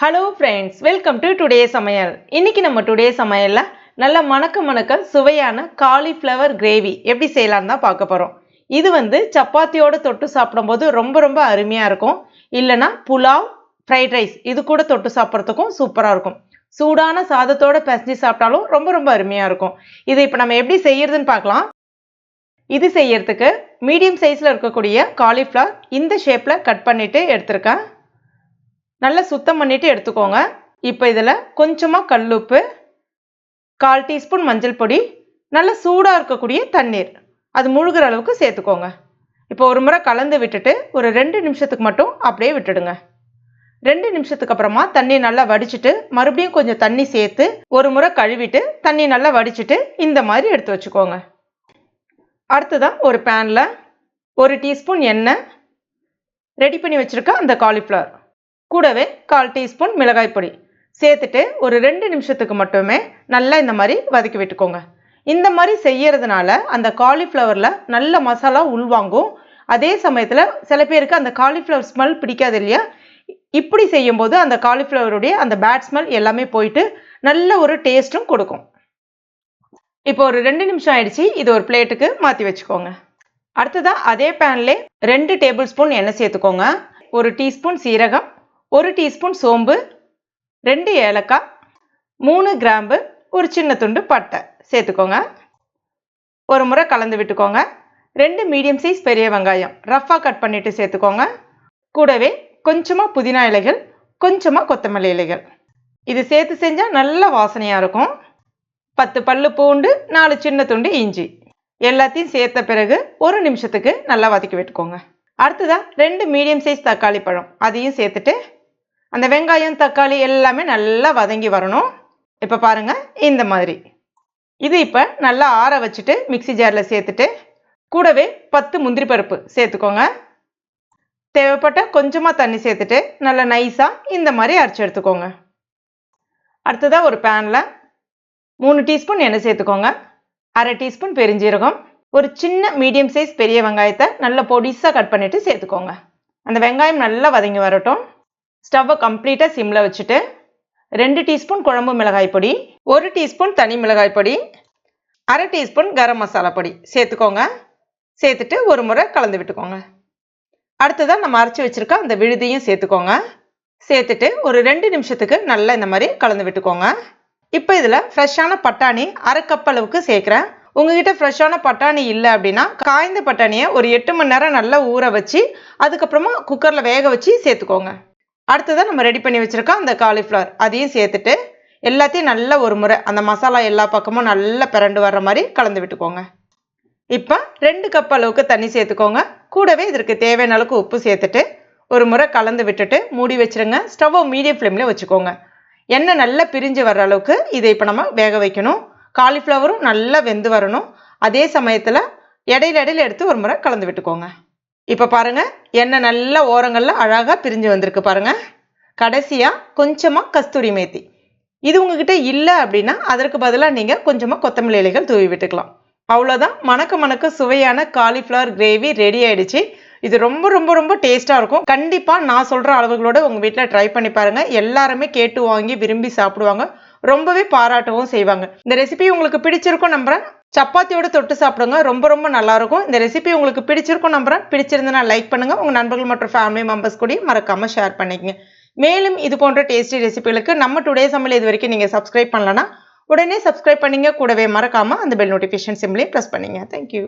Hello friends welcome to today சமையல் இன்னைக்கு நம்ம டுடே சமையலில் நல்ல மணக்க மணக்க சுவையான காலிஃப்ளவர் கிரேவி எப்படி செய்யலான்னு தான் பார்க்க போகிறோம் இது வந்து சப்பாத்தியோடு தொட்டு சாப்பிடும்போது ரொம்ப ரொம்ப அருமையாக இருக்கும். இல்லைன்னா புலாவ் ஃப்ரைட் ரைஸ் இது கூட தொட்டு சாப்பிட்றதுக்கும் சூப்பராக இருக்கும். சூடான சாதத்தோட பசஞ்சு சாப்பிட்டாலும் ரொம்ப ரொம்ப அருமையாக இருக்கும். இதை இப்போ நம்ம எப்படி செய்யறதுன்னு பார்க்கலாம். இது செய்யறதுக்கு மீடியம் சைஸில் இருக்கக்கூடிய காலிஃப்ளவர் இந்த ஷேப்பில் கட் பண்ணிவிட்டு எடுத்திருக்கேன். நல்லா சுத்தம் பண்ணிவிட்டு எடுத்துக்கோங்க. இப்போ இதில் கொஞ்சமாக கல்லுப்பு கால் டீஸ்பூன் மஞ்சள் பொடி நல்லா சூடாக இருக்கக்கூடிய தண்ணீர். அது முழுகிற அளவுக்கு சேர்த்துக்கோங்க. இப்போ ஒரு முறை கலந்து விட்டுட்டு ஒரு ரெண்டு நிமிஷத்துக்கு மட்டும் அப்படியே விட்டுடுங்க. ரெண்டு நிமிஷத்துக்கு அப்புறமா தண்ணி நல்லா வடிச்சிட்டு மறுபடியும் கொஞ்சம் தண்ணி சேர்த்து ஒரு முறை கழுவிட்டு தண்ணி நல்லா வடிச்சிட்டு இந்த மாதிரி எடுத்து வச்சுக்கோங்க. அடுத்ததான் ஒரு பேனில் ஒரு டீஸ்பூன் எண்ணெய் ரெடி பண்ணி வச்சுருக்க அந்த காலிஃப்ளவர். கூடவே கால் டீஸ்பூன் மிளகாய் பொடி. சேர்த்துட்டு ஒரு ரெண்டு நிமிஷத்துக்கு மட்டுமே நல்லா இந்த மாதிரி வதக்கி விட்டுக்கோங்க. இந்த மாதிரி செய்யறதுனால அந்த காலிஃப்ளவரில் நல்ல மசாலா உள்வாங்கும் அதே சமயத்தில் சில பேருக்கு அந்த காலிஃப்ளவர் ஸ்மெல் பிடிக்காது இல்லையா? இப்படி செய்யும்போது அந்த காலிஃப்ளவருடைய அந்த பேட் ஸ்மெல் எல்லாமே போயிட்டு நல்ல ஒரு டேஸ்ட்டும் கொடுக்கும். இப்போ ஒரு ரெண்டு நிமிஷம் ஆயிடுச்சு. இது ஒரு பிளேட்டுக்கு மாற்றி வச்சுக்கோங்க. அடுத்ததாக அதே பேன்லே ரெண்டு டேபிள் ஸ்பூன் எண்ணெய் சேர்த்துக்கோங்க. ஒரு டீஸ்பூன் சீரகம் ஒரு டீஸ்பூன் சோம்பு ரெண்டு ஏலக்காய் மூணு கிராம்பு ஒரு சின்ன துண்டு பட்டை. சேர்த்துக்கோங்க. ஒரு முறை கலந்து விட்டுக்கோங்க. ரெண்டு மீடியம் சைஸ் பெரிய வெங்காயம் ரஃப்பாக கட் பண்ணிவிட்டு சேர்த்துக்கோங்க. கூடவே கொஞ்சமாக புதினா இலைகள் கொஞ்சமாக கொத்தமல்லி இலைகள். இது சேர்த்து செஞ்சால் நல்ல வாசனையாக இருக்கும். பத்து பல்லு பூண்டு நாலு சின்ன துண்டு இஞ்சி. எல்லாத்தையும் சேர்த்த பிறகு ஒரு நிமிஷத்துக்கு நல்லா வதக்கி விட்டுக்கோங்க. அடுத்ததாக ரெண்டு மீடியம் சைஸ் தக்காளி பழம். அதையும் சேர்த்துட்டு அந்த வெங்காயம் தக்காளி எல்லாமே நல்லா வதங்கி வரணும். இப்போ பாருங்கள் இந்த மாதிரி. இது இப்போ நல்லா ஆற வச்சுட்டு மிக்சி ஜாரில் சேர்த்துட்டு கூடவே பத்து முந்திரி பருப்பு சேர்த்துக்கோங்க. தேவைப்பட்ட கொஞ்சமாக தண்ணி சேர்த்துட்டு நல்லா நைஸாக இந்த மாதிரி அரைச்சி எடுத்துக்கோங்க. அடுத்ததாக ஒரு பேனில் மூணு டீஸ்பூன் எண்ணெய் சேர்த்துக்கோங்க. அரை டீஸ்பூன் பெருஞ்சீரகம். ஒரு சின்ன மீடியம் சைஸ் பெரிய வெங்காயத்தை நல்லா பொடிசாக கட் பண்ணிவிட்டு சேர்த்துக்கோங்க. அந்த வெங்காயம் நல்லா வதங்கி வரட்டும். ஸ்டவ்வை கம்ப்ளீட்டாக சிம்மில் வச்சுட்டு ரெண்டு டீஸ்பூன் குழம்பு மிளகாய் பொடி ஒரு டீஸ்பூன் தனி மிளகாய் பொடி அரை டீஸ்பூன் கரம் மசாலா பொடி சேர்த்துக்கோங்க. சேர்த்துட்டு ஒரு முறை கலந்து விட்டுக்கோங்க. அடுத்ததாக நம்ம அரைச்சி வச்சுருக்க அந்த விழுதியும் சேர்த்துக்கோங்க. சேர்த்துட்டு ஒரு ரெண்டு நிமிஷத்துக்கு நல்லா இந்த மாதிரி கலந்து விட்டுக்கோங்க. இப்போ இதில் ஃப்ரெஷ்ஷான பட்டாணி அரை கப் அளவுக்கு சேர்க்குறேன். உங்ககிட்ட ஃப்ரெஷ்ஷான பட்டாணி இல்லை அப்படின்னா காய்ந்த பட்டாணியை ஒரு எட்டு மணி நேரம் நல்லா ஊற வச்சு அதுக்கப்புறமா குக்கரில் வேக வச்சு சேர்த்துக்கோங்க. அடுத்ததாக நம்ம ரெடி பண்ணி வச்சுருக்கோம் அந்த காலிஃப்ளவர் அதையும் சேர்த்துட்டு எல்லாத்தையும் நல்ல ஒரு முறை அந்த மசாலா எல்லா பக்கமும் நல்லா பிறண்டு வர்ற மாதிரி கலந்து விட்டுக்கோங்க. இப்போ ரெண்டு கப் அளவுக்கு தண்ணி சேர்த்துக்கோங்க. கூடவே இதற்கு தேவையான அளவுக்கு உப்பு சேர்த்துட்டு ஒரு முறை கலந்து விட்டுட்டு மூடி வச்சுருங்க. ஸ்டவ்வை மீடியம் ஃப்ளேமில் வச்சுக்கோங்க. எண்ணெய் நல்லா பிரிஞ்சு வர்ற அளவுக்கு இதை இப்போ நம்ம வேக வைக்கணும். காலிஃப்ளவரும் நல்லா வெந்து வரணும். அதே சமயத்தில் இடையில இடையில எடுத்து ஒரு முறை கலந்து விட்டுக்கோங்க. இப்போ பாருங்கள் எண்ணெய் நல்ல ஓரங்களில் அழகாக பிரிஞ்சு வந்திருக்கு பாருங்கள் கடைசியாக கொஞ்சமாக கஸ்தூரி மேத்தி. இது உங்ககிட்ட இல்லை அப்படின்னா அதற்கு பதிலாக நீங்கள் கொஞ்சமாக கொத்தமல்லி இலைகள் தூவி விட்டுக்கலாம். அவ்வளோதான் மணக்க மணக்க சுவையான காலிஃப்ளவர் கிரேவி ரெடி ஆயிடுச்சு. இது ரொம்ப ரொம்ப ரொம்ப டேஸ்ட்டாக இருக்கும். கண்டிப்பாக நான் சொல்கிற அளவுகளோட உங்கள் வீட்டில் ட்ரை பண்ணி பாருங்கள் எல்லாருமே கேட்டு வாங்கி விரும்பி சாப்பிடுவாங்க. ரொம்பவே பாராட்டவும் செய்வாங்க. இந்த ரெசிபி உங்களுக்கு பிடிச்சிருக்கும் நம்புறேன். சப்பாத்தியோட தொட்டு சாப்பிடுங்க. ரொம்ப ரொம்ப நல்லா இருக்கும் இந்த ரெசிபி உங்களுக்கு பிடிச்சிருக்கும் நம்புறேன். பிடிச்சிருந்தனா லைக் பண்ணுங்க. உங்க நண்பர்கள் மற்றும் ஃபேமிலி மெம்பர்ஸ் கூட மறக்காம ஷேர் பண்ணிக்கங்க. மேலும் இது போன்ற டேஸ்டி ரெசிபிகளுக்கு நம்ம டுடே சமையல் இது வரைக்கும் நீங்க சப்ஸ்கிரைப் பண்ணலன்னா உடனே சப்ஸ்கிரைப் பண்ணீங்க. கூடவே மறக்காம அந்த பெல் நோட்டிஃபிகேஷன் சிம்லையும் ப்ரெஸ் பண்ணீங்க. Thank you